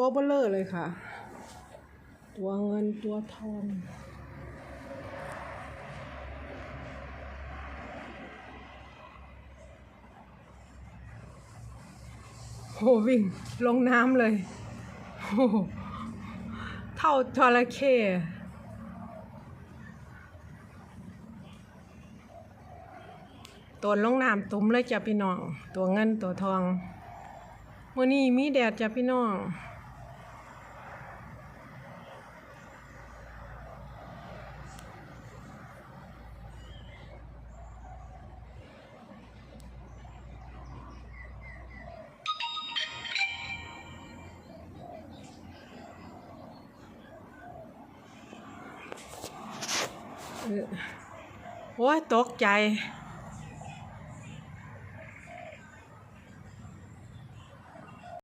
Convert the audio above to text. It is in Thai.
ตัวเบลเลอร์เลยค่ะ ตัวเงินตัวทองโหวิ่งลงน้ำเลยโหเท่าจระเข้ตัวลงน้ำตุ้มเลยจ้ะพี่น้อง ตัวเงินตัวทองมื่อนี้มีแดดจ้ะพี่น้อง โอ้ยตกใจ